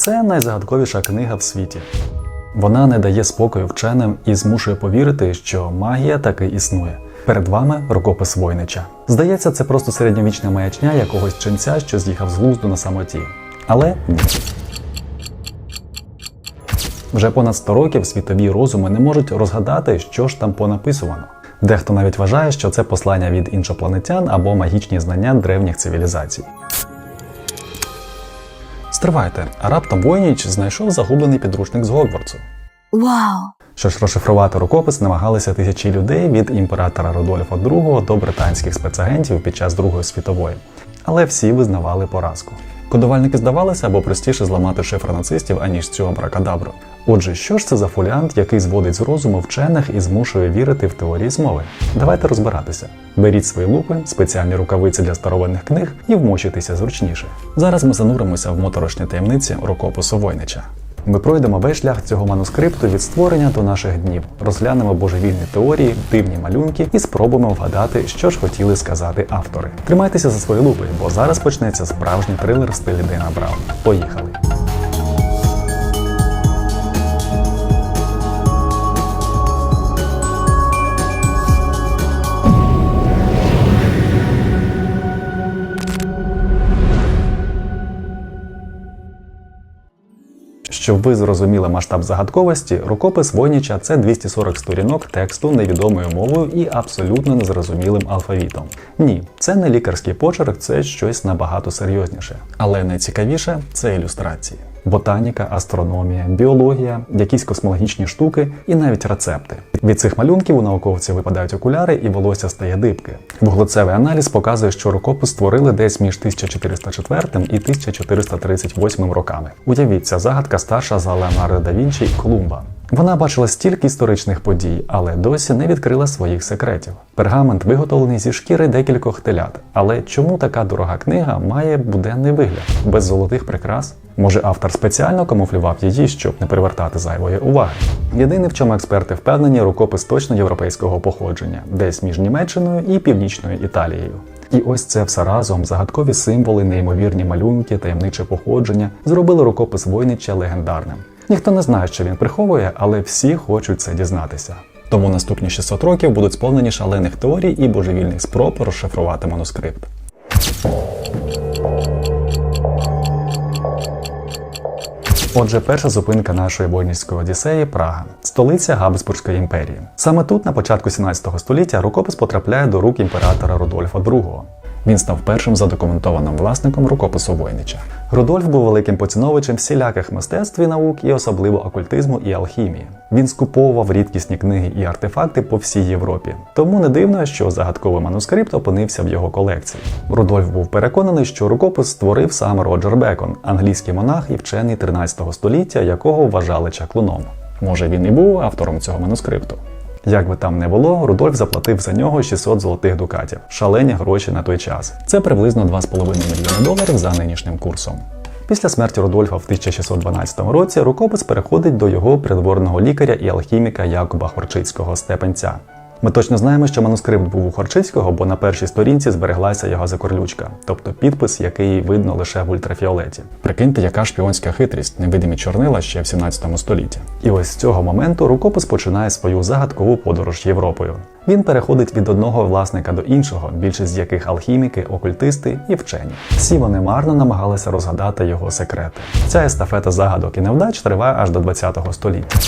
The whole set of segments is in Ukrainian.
Це найзагадковіша книга в світі. Вона не дає спокою вченим і змушує повірити, що магія таки існує. Перед вами рукопис Войнича. Здається, це просто середньовічна маячня якогось ченця, що з'їхав з глузду на самоті. Але ні. Вже понад 100 років світові розуми не можуть розгадати, що ж там понаписувано. Дехто навіть вважає, що це послання від іншопланетян або магічні знання древніх цивілізацій. Стривайте, а раптом Войніч знайшов загублений підручник з Гогвардсу. Вау! Що ж розшифрувати рукопис намагалися тисячі людей від імператора Рудольфа II до британських спецагентів під час Другої світової, але всі визнавали поразку. Кодувальники здавалися або простіше зламати шифр нацистів, аніж цю абракадабру. Отже, що ж це за фоліант, який зводить з розуму вчених і змушує вірити в теорії змови? Давайте розбиратися. Беріть свої лупи, спеціальні рукавиці для старовинних книг і вмочитися зручніше. Зараз ми зануримося в моторошні таємниці рукопису Войнича. Ми пройдемо весь шлях цього манускрипту від створення до наших днів, розглянемо божевільні теорії, дивні малюнки і спробуємо вгадати, що ж хотіли сказати автори. Тримайтеся за свої лупи, бо зараз почнеться справжній трилер в стилі Дейна Брауна. Поїхали! Щоб ви зрозуміли масштаб загадковості, рукопис Войніча це 240 сторінок тексту невідомою мовою і абсолютно незрозумілим алфавітом. Ні, це не лікарський почерк, це щось набагато серйозніше. Але найцікавіше це ілюстрації. Ботаніка, астрономія, біологія, якісь космологічні штуки і навіть рецепти. Від цих малюнків у науковців випадають окуляри і волосся стає дибки. Вуглецевий аналіз показує, що рукопис створили десь між 1404 і 1438 роками. Уявіть, загадка старша за Леонардо да Вінчі і Колумба. Вона бачила стільки історичних подій, але досі не відкрила своїх секретів. Пергамент виготовлений зі шкіри декількох телят. Але чому така дорога книга має буденний вигляд без золотих прикрас? Може, автор спеціально камуфлював її, щоб не привертати зайвої уваги. Єдине, в чому експерти впевнені, рукопис точно європейського походження, десь між Німеччиною і Північною Італією. І ось це все разом, загадкові символи, неймовірні малюнки, таємниче походження, зробили рукопис Войнича легендарним. Ніхто не знає, що він приховує, але всі хочуть це дізнатися. Тому наступні 600 років будуть сповнені шалених теорій і божевільних спроб розшифрувати манускрипт. Отже, перша зупинка нашої войницької одіссеї Прага, столиця Габсбурзької імперії. Саме тут, на початку 17 століття, рукопис потрапляє до рук імператора Рудольфа II. Він став першим задокументованим власником рукопису Войнича. Рудольф був великим поціновичем всіляких мистецтв і наук, і особливо окультизму і алхімії. Він скуповував рідкісні книги і артефакти по всій Європі. Тому не дивно, що загадковий манускрипт опинився в його колекції. Рудольф був переконаний, що рукопис створив сам Роджер Бекон, англійський монах і вчений 13 століття, якого вважали чаклуном. Може, він і був автором цього манускрипту. Як би там не було, Рудольф заплатив за нього 600 золотих дукатів. Шалені гроші на той час. Це приблизно 2,5 мільйони доларів за нинішнім курсом. Після смерті Рудольфа в 1612 році рукопис переходить до його придворного лікаря і алхіміка Якуба Хорчицького степенця. Ми точно знаємо, що манускрипт був у Хорчицького, бо на першій сторінці збереглася його закорлючка, тобто підпис, який видно лише в ультрафіолеті. Прикиньте, яка шпіонська хитрість, невидимі чорнила ще в 17 столітті. І ось з цього моменту рукопис починає свою загадкову подорож Європою. Він переходить від одного власника до іншого, більшість з яких алхіміки, окультисти і вчені. Всі вони марно намагалися розгадати його секрети. Ця естафета загадок і невдач триває аж до 20 століття.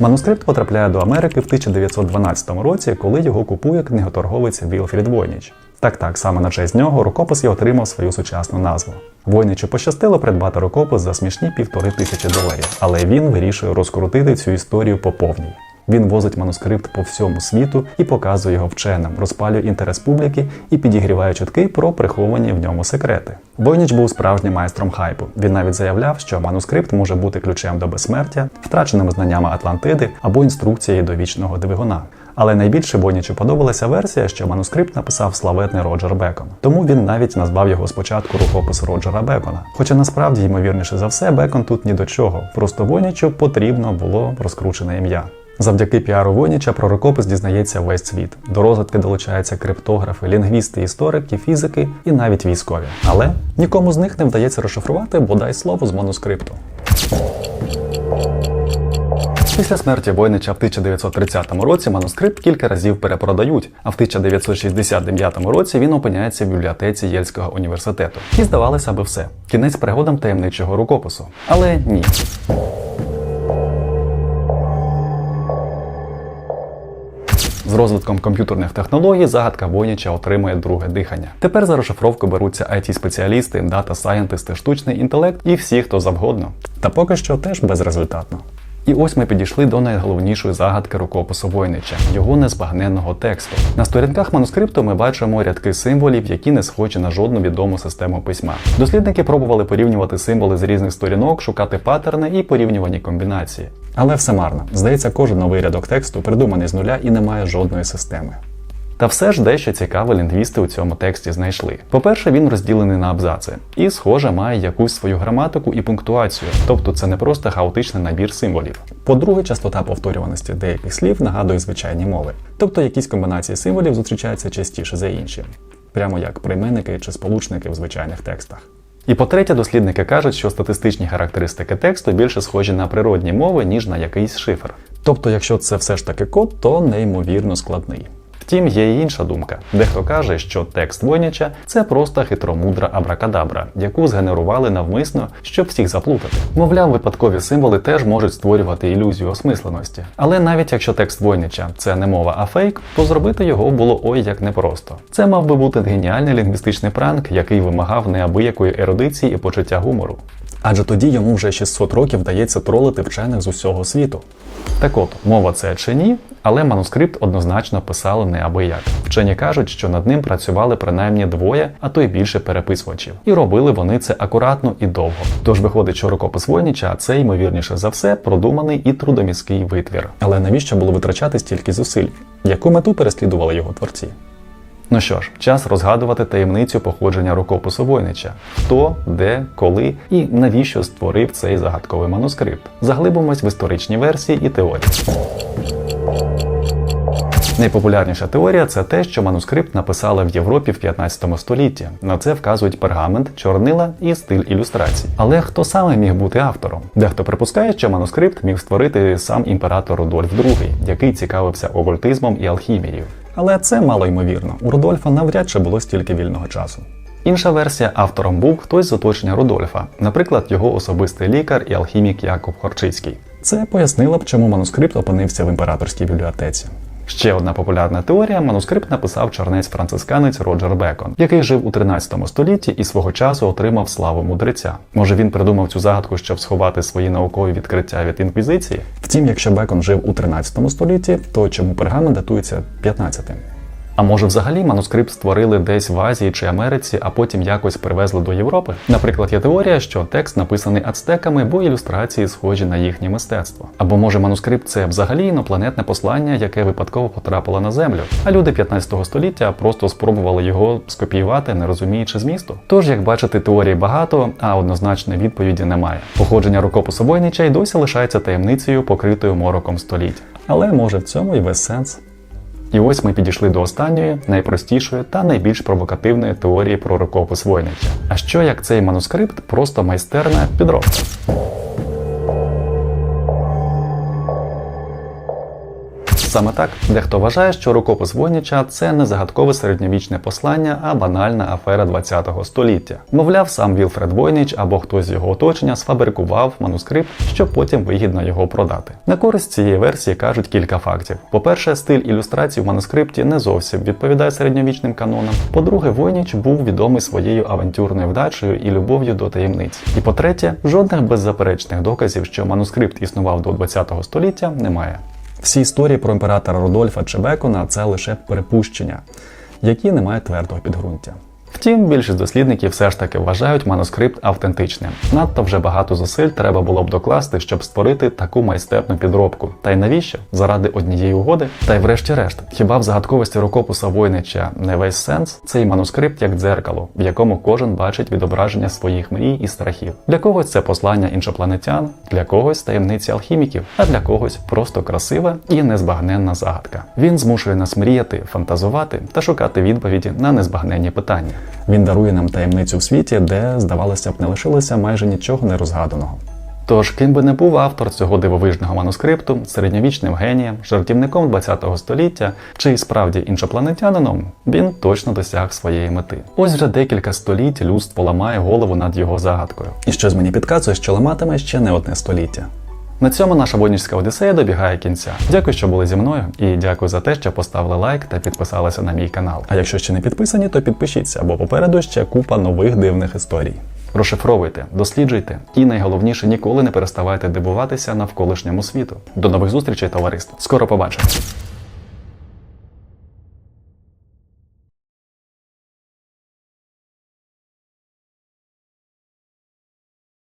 Манускрипт потрапляє до Америки в 1912 році, коли його купує книготорговець Вілфрід Войніч. Так так, саме на честь нього рукопис і отримав свою сучасну назву. Войничу пощастило придбати рукопис за смішні півтори тисячі доларів, але він вирішує розкрутити цю історію по повній. Він возить манускрипт по всьому світу і показує його вченим, розпалює інтерес публіки і підігріває чутки про приховані в ньому секрети. Войніч був справжнім майстром хайпу. Він навіть заявляв, що манускрипт може бути ключем до безсмертя, втраченими знаннями Атлантиди або інструкцією до вічного двигуна. Але найбільше Бойнічу подобалася версія, що манускрипт написав славетний Роджер Бекон. Тому він навіть назвав його спочатку рукопис Роджера Бекона. Хоча насправді, ймовірніше за все, Бекон тут ні до чого. Просто Войнічу потрібно було розкручене ім'я. Завдяки піару Войніча про рукопис дізнається весь світ. До розвитки долучаються криптографи, лінгвісти, історики, фізики і навіть військові. Але нікому з них не вдається розшифрувати бодай слово з манускрипту. Після смерті Войнича в 1930 році манускрипт кілька разів перепродають, а в 1969 році він опиняється в бібліотеці Єльського університету. І здавалося би все. Кінець пригодам таємничого рукопису. Але ні. З розвитком комп'ютерних технологій загадка Войніча отримує друге дихання. Тепер за розшифровку беруться IT-спеціалісти, дата-сайентисти, штучний інтелект і всі, хто завгодно. Та поки що теж безрезультатно. І ось ми підійшли до найголовнішої загадки рукопису Войнича його незбагненного тексту. На сторінках манускрипту ми бачимо рядки символів, які не схожі на жодну відому систему письма. Дослідники пробували порівнювати символи з різних сторінок, шукати паттерни і порівнювані комбінації. Але все марно. Здається, кожен новий рядок тексту придуманий з нуля і не має жодної системи. Та все ж дещо цікаве лінгвісти у цьому тексті знайшли. По-перше, він розділений на абзаци і, схоже, має якусь свою граматику і пунктуацію, тобто це не просто хаотичний набір символів. По-друге, частота повторюваності деяких слів нагадує звичайні мови, тобто якісь комбінації символів зустрічаються частіше за інші, прямо як прийменники чи сполучники в звичайних текстах. І по-третє, дослідники кажуть, що статистичні характеристики тексту більше схожі на природні мови, ніж на якийсь шифр. Тобто, якщо це все ж таки код, то неймовірно складний. Втім, є і інша думка. Дехто каже, що текст Войніча це просто хитромудра абракадабра, яку згенерували навмисно, щоб всіх заплутати. Мовляв, випадкові символи теж можуть створювати ілюзію осмисленості. Але навіть якщо текст Войніча це не мова, а фейк, то зробити його було ой як непросто. Це мав би бути геніальний лінгвістичний пранк, який вимагав неабиякої ерудиції і почуття гумору. Адже тоді йому вже 600 років вдається тролити вчених з усього світу. Так от, мова це чи ні, але манускрипт однозначно писали неабияк. Вчені кажуть, що над ним працювали принаймні двоє, а то й більше переписувачів. І робили вони це акуратно і довго. Тож виходить, що рукопис Войніча це ймовірніше за все продуманий і трудоміський витвір. Але навіщо було витрачати стільки зусиль? Яку мету переслідували його творці? Ну що ж, час розгадувати таємницю походження рукопису Войнича. Хто, де, коли і навіщо створив цей загадковий манускрипт. Заглибимось в історичні версії і теорії. Найпопулярніша теорія це те, що манускрипт написали в Європі в 15 столітті. На це вказують пергамент, чорнила і стиль ілюстрацій. Але хто саме міг бути автором? Дехто припускає, що манускрипт міг створити сам імператор Рудольф II, який цікавився окультизмом і алхімією. Але це мало ймовірно. У Рудольфа навряд чи було стільки вільного часу. Інша версія автором був хтось з оточення Рудольфа, наприклад, його особистий лікар і алхімік Якоб Хорчицький. Це пояснило б, чому манускрипт опинився в імператорській бібліотеці. Ще одна популярна теорія манускрипт написав чернець-францисканець Роджер Бекон, який жив у 13 столітті і свого часу отримав славу мудреця. Може він придумав цю загадку, щоб сховати свої наукові відкриття від інквізиції? Втім, якщо Бекон жив у 13 столітті, то чому пергамент датується 15-тим? А може, взагалі манускрипт створили десь в Азії чи Америці, а потім якось привезли до Європи? Наприклад, є теорія, що текст написаний ацтеками, бо ілюстрації схожі на їхнє мистецтво. Або може манускрипт це взагалі інопланетне послання, яке випадково потрапило на землю, а люди 15 століття просто спробували його скопіювати, не розуміючи змісту. Тож, як бачите, теорій багато, а однозначної відповіді немає. Походження рукопису Войнича й досі лишається таємницею, покритою мороком століть. Але може в цьому і весь сенс. І ось ми підійшли до останньої, найпростішої та найбільш провокативної теорії про рукопис Войнича. А що як цей манускрипт просто майстерна підробка? Саме так, дехто вважає, що рукопис Войнича це не загадкове середньовічне послання, а банальна афера 20-го століття. Мовляв, сам Вілфред Войнич або хтось з його оточення сфабрикував манускрипт, щоб потім вигідно його продати. На користь цієї версії кажуть кілька фактів. По-перше, стиль ілюстрацій в манускрипті не зовсім відповідає середньовічним канонам. По-друге, Войніч був відомий своєю авантюрною вдачею і любов'ю до таємниць. І по-третє, жодних беззаперечних доказів, що манускрипт існував до 20-го століття, немає. Всі історії про імператора Рудольфа чи Бекона це лише припущення, які не мають твердого підґрунтя. Втім, більшість дослідників все ж таки вважають манускрипт автентичним. Надто вже багато зусиль треба було б докласти, щоб створити таку майстерну підробку. Та й навіщо? Заради однієї угоди? Та й врешті-решт, хіба в загадковості рукописа Войнича не весь сенс? Цей манускрипт як дзеркало, в якому кожен бачить відображення своїх мрій і страхів. Для когось це послання іншопланетян, для когось таємниці алхіміків, а для когось просто красива і незбагненна загадка. Він змушує нас мріяти, фантазувати та шукати відповіді на незбагненні питання. Він дарує нам таємницю в світі, де, здавалося б, не лишилося майже нічого нерозгаданого. Тож, ким би не був автор цього дивовижного манускрипту, середньовічним генієм, жартівником ХХ століття чи справді іншопланетянином, він точно досяг своєї мети. Ось вже декілька століть людство ламає голову над його загадкою. І щось мені підказує, що ламатиме ще не одне століття. На цьому наша воднічська одіссея добігає кінця. Дякую, що були зі мною, і дякую за те, що поставили лайк та підписалися на мій канал. А якщо ще не підписані, то підпишіться, бо попереду ще купа нових дивних історій. Розшифровуйте, досліджуйте і найголовніше ніколи не переставайте дивуватися навколишньому світу. До нових зустрічей, товариство! Скоро побачимо!